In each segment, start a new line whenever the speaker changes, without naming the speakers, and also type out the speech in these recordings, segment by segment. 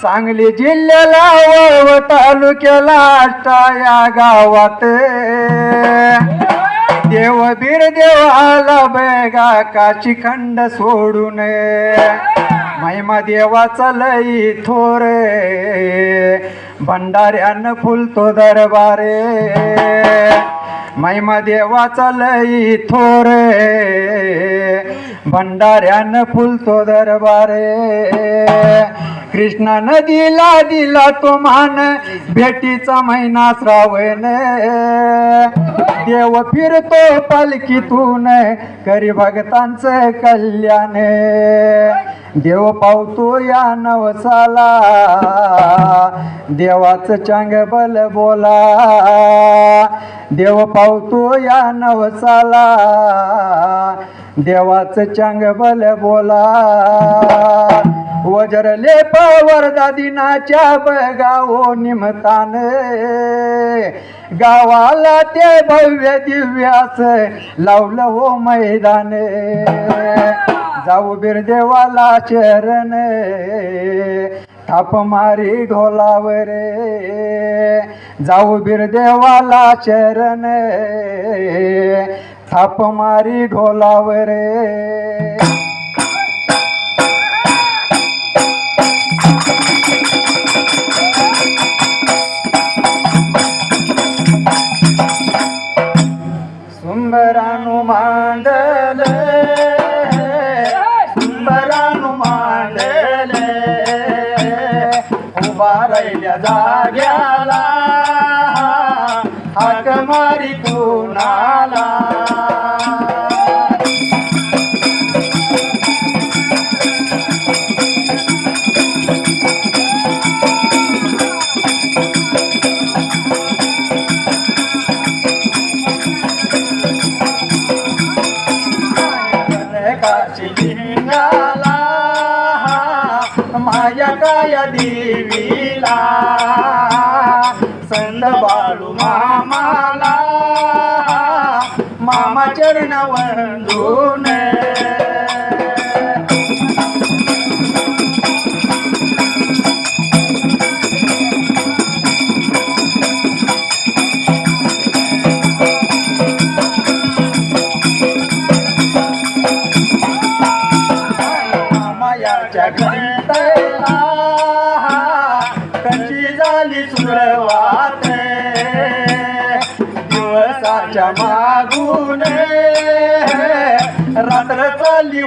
सांगली जिल्ह्याला वळव तालुक्याला आष्टा या गावात. देव बीर देव बेगा खंड सोडून. महिमा देवाचा लई थोर भंडाऱ्यानं फुलतो दरबारे. महिमा देवाचा लई थोर भंडाऱ्यानं फुलतो दरबारे कृष्णा नदीला दिला तो मान. भेटीचा महिना श्रावण देव फिरतो पालखीतून करी भक्तांचं कल्याण देव पावतो या नवसाला. देवाचं चांग बल बोला. देव पावतो या नवसाला. देवाचं चांग बल बोला. वजरले पावर दिनाच्या बगाओ निमतान. गावाला ते भव्य दिव्यास लावलं हो मैदान. जाऊ बिरदेवाला चरण थाप मारी ढोलावर जाऊ बिरदेवाला चरण थाप मारी ढोलावर मामा चरण वंदून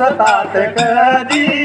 दोषतात कधी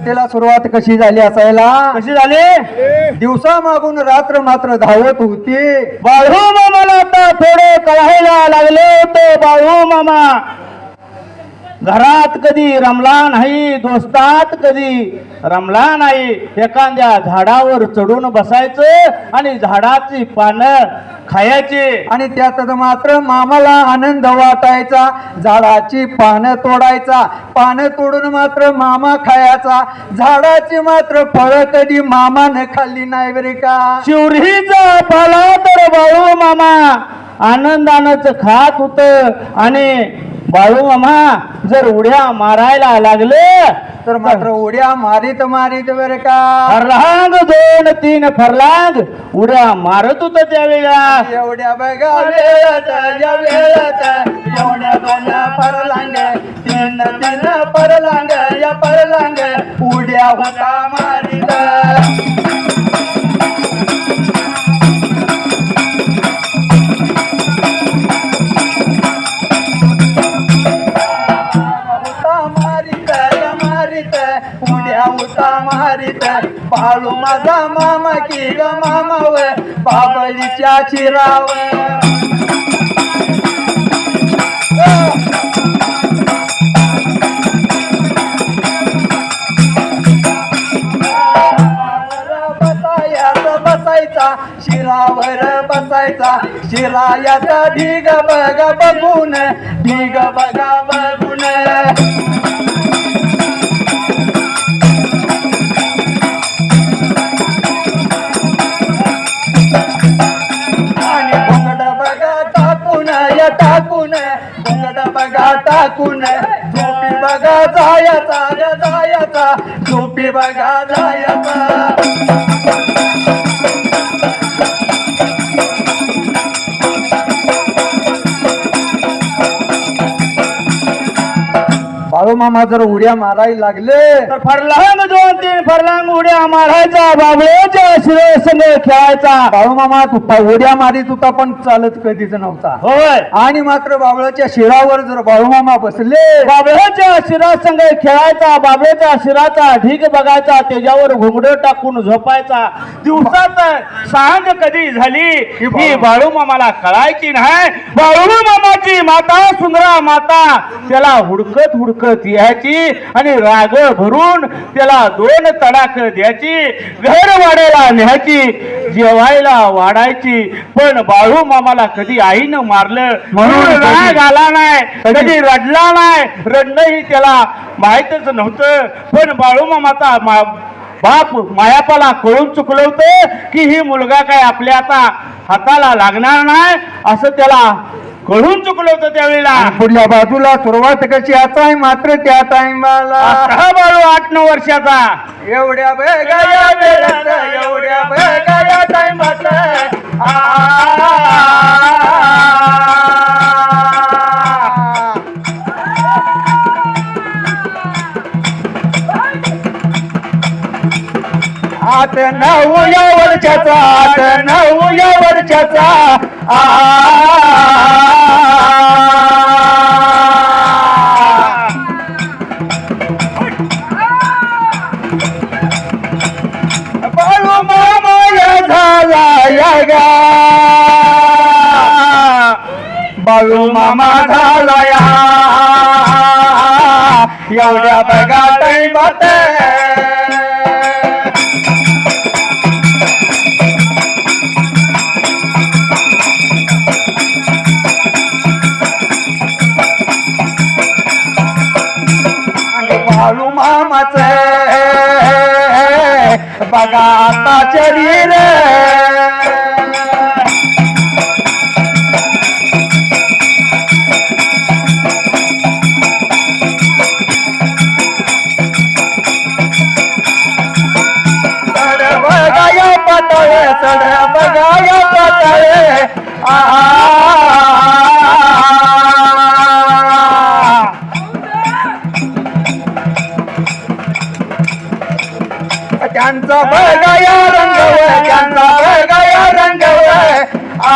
कथेला सुरुवात कशी झाली असायला?
कशी झाले?
दिवसा मागून रात्र मात्र धावत होती.
बाळू मामाला आता थोडे कळायला लागले होते बाळू मामा. घरात कधी रमला नाही दोस्तात कधी रमला नाही. एखाद्या झाडावर चढून बसायचं आणि झाडाची पानं खायची.
आणि त्यात मात्र मामाला आनंद वाटायचा. झाडाची पानं तोडायचा. पानं तोडून मात्र मामा खायचा. झाडाची मात्र फळं कधी मामानं खाल्ली नाही बरे का?
शिवरीचा पाला तर बाळू मामा. आनंदानंच खात होत. आणि बाळू मामा जर उड्या मारायला लागले
तर मात्र उड्या मारीत मारीत बरं का?
फरलांग दोन तीन फरलांग उड्या मारत होत त्यावेळेला.
एवढ्या बघा एवढ्या दोन्या परलांग तीन तीन परलांग या परलांग उड्या होता मारीत. बाळू माझा मामा की ग मामाव बाबळीच्या चिराव. बसायचा बसायचा शिरावर बसायचा शिरायाचा ढीग बघा बघून ढिग बघा बघून. टाकून झोपी बघा जायचा जायचा. झोपी बघा जायचा. बाळू मामा जर उड्या मारायला लागले.
तर फरलांग दोन तीन फरलांग उड्या मारायचा बाबळेच्या शिरेसंग खेळायचा.
बाळू मामा तू प- उड्या मारीत होता पण चालत कधीच नव्हता.
होय.
आणि मात्र बावळाच्या शिरावर जर बाळू मामा बसले.
बाबळ्याच्या शिरासंग खेळायचा बाबळ्याच्या शिराचा ढीग बघायचा त्याच्यावर घुंगड टाकून झोपायचा. दिवसात सांग कधी झाली ही बाळू मामाला कळायची नाही? बाळू मामाची माता सुंदरा माता त्याला हुडकत हुडकत यायची आणि राग भरून त्याला दोन तडाख द्यायची घर वाड्याला न्यायची जेवायला वाढायची. पण बाळू मामाला कधी आईनं मारलं?
म्हणून
राग आला नाही?
कधी-
रडला नाही? रडणंही त्याला माहीतच नव्हतं. पण बाळू मामाचा मा- बाप मायापाला कळून चुकलं होतं की ही मुलगा काय आपल्या आता हाताला लागणार नाही? असं त्याला कळून चुकलं होतं त्यावेळेला.
पुढल्या बाजूला सुरुवात कशी? आता आहे मात्र त्या टाइमाला.
हा बाळू आठ नऊ वर्षाचा.
एवढ्या बेगाया वेळात एवढ्या बेगाया टाइमात नऊ या वर्षाचा नऊ या वर्षाचा आ बाळू मामाया झाला या गा. बाळू मामा झाला या. एवढ्या बघा टाईमात आणि मामाच. बघा आता शरीर चढ बघाया पातळे चढ बघाया पातळे. आहा. रंगव आ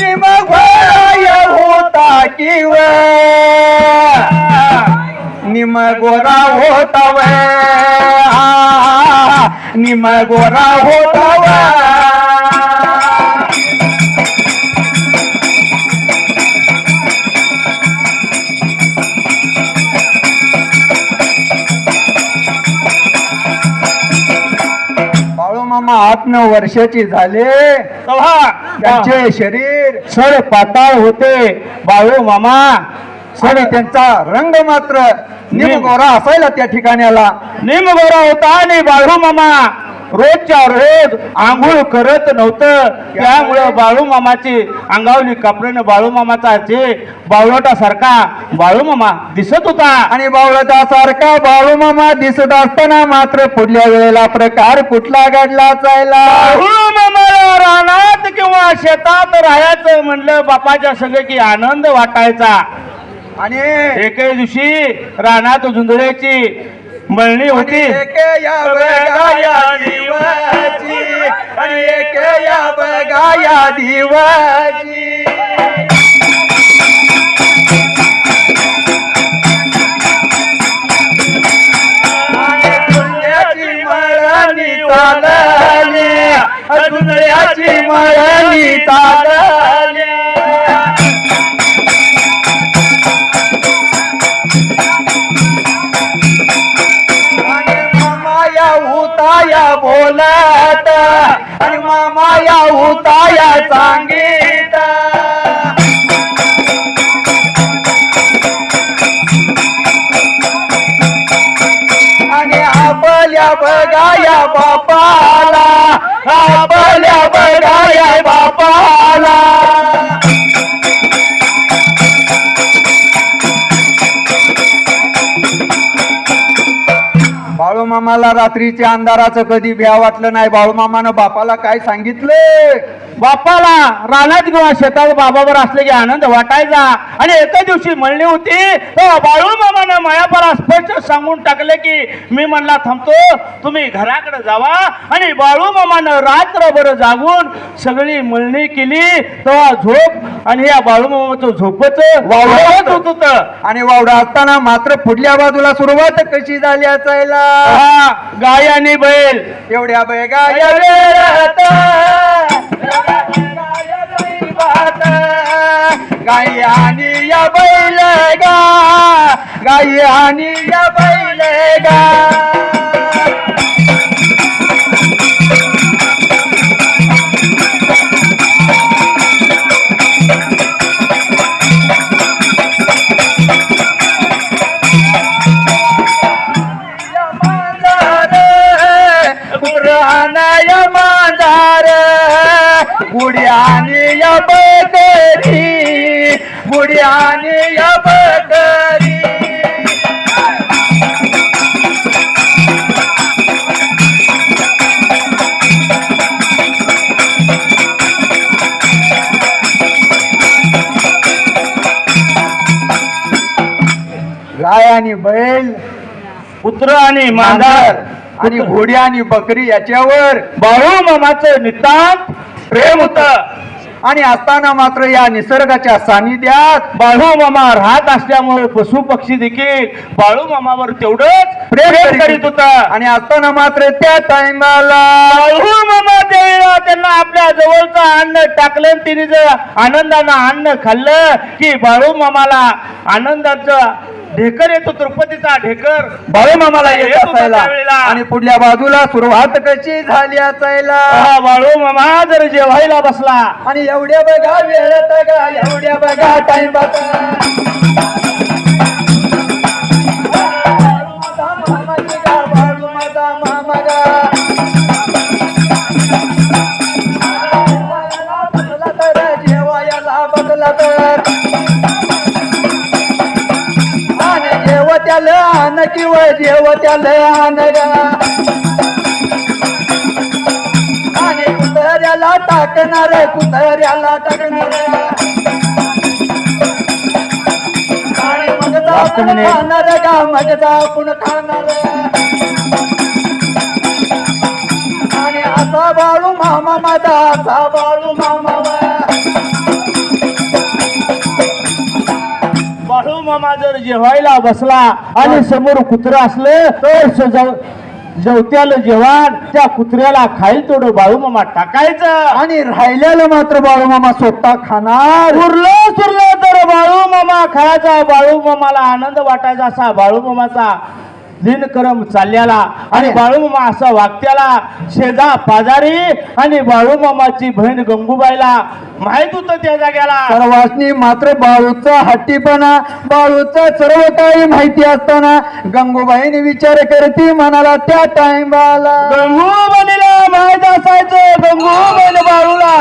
निम घोराय होता किव मामा आठ नऊ वर्षाची झाले.
तेव्हा
त्यांचे शरीर
सर पाताळ होते. बाळू मामा
आणि त्यांचा रंग मात्र निमगोरा असायला त्या ठिकाण्याला
निमगोरा होता आणि बाळू मामा रोजच्या रोज आंघोळ करत नव्हतं. त्यामुळं बाळू मामाची अंगावली कपड्यानं बाळू मामाचा जे बावळटा सारखा बाळू मामा दिसत होता.
आणि बावळता सारखा बाळूमामा दिसत असताना मात्र पुढल्या वेळेला प्रकार कुठला घडला
मामाला रानात किंवा शेतात राहायचं म्हणलं बापाच्या संग की आनंद वाटायचा.
आणि
एके दिवशी रानात झुंजळ्याची मळणी होती.
एके या बघा या दिवाची मळणी चालली. मळणी चालली. मामाया सांगीता आणि आपल्या बघाया बापा. बाळूमामाला रात्रीच्या अंधाराचं कधी भ्या वाटलं नाही. बाळूमामानं बापाला काय सांगितलं?
बापाला रानात किंवा शेतात बाबावर असले की आनंद वाटायचा. आणि एका दिवशी म्हणली होती तेव्हा बाळू मामानं मायापाला स्पष्ट सांगून टाकले की मी म्हणला थांबतो तुम्ही घराकडे जावा. आणि बाळू मामानं रात्रभर जागून सगळी मळणी केली. तेव्हा झोप आणि या बाळू मामाचं झोपच वावरत होत. होतं.
आणि वावडा असताना मात्र पुढल्या बाजूला सुरुवात कशी झाली असायला?
हा, गाय आणि बैल.
एवढ्या बेगा या वेळात गाई आणि या बैल गा गाई आणि या बैल गा आणि बैल
पुत्र आणि मांजर
आणि घोडी आणि बकरी याच्यावर
बाळू मामाचं नितांत प्रेम होत.
आणि असताना मात्र या निसर्गाच्या सानिध्यात
बाळू मामा राहत असल्यामुळे पशु पक्षी देखील बाळू मामावर तेवढंच प्रेम करीत होता.
आणि असताना मात्र त्या टाइमाला
बाळू मामा त्यावेळेला त्यांना आपल्या जवळचं अन्न टाकलं तिने जर आनंदानं अन्न खाल्लं की बाळू मामाला आनंदाचं ढेकर येतो तिरुपतीचा ढेकर.
बाळू मामाला येत
येत
असायला.
त्यावेळेला.
आणि पुढल्या बाजूला सुरुवात कशी झाली असायला?
हा बाळू मामा जर जेवायला बसला.
आणि एवढ्या बघा वेळेत गा एवढ्या बघा टाइम जेवायला किंवा जेव त्याला आणि कुत्र्याला टाकणार कुत्र्याला टाकणार. आणि मग आपण खाणार का मग आपण खाणार. आणि असा बाळू मामा माझा असा बाळू मामा
मामा जर जेवायला बसला आणि समोर कुत्र असलं तर जेवत्याला जेवण त्या कुत्र्याला खाईल तेवढं बाळू मामा टाकायचं.
आणि राहिलेलं मात्र बाळू मामा स्वतः खाणार.
उरलं सुरलं तर बाळू मामा खायचा बाळू मामाला आनंद वाटायचा असा बाळू मामाचा दिनक्रम चालल्याला आणि बाळूमामा असा वागत्याला शेजा पाजारी आणि बाळूमामाची बहीण गंगूबाईला माहीत होतं त्या जाग्याला.
सर्वांनी मात्र बाळूचा हट्टीपणा बाळूचा सर्व काही माहिती असताना गंगूबाईने विचार करती म्हणाला त्या टाइमाला
गंगूबाईला माहीत असायचं गंगूबाईला बाळूला.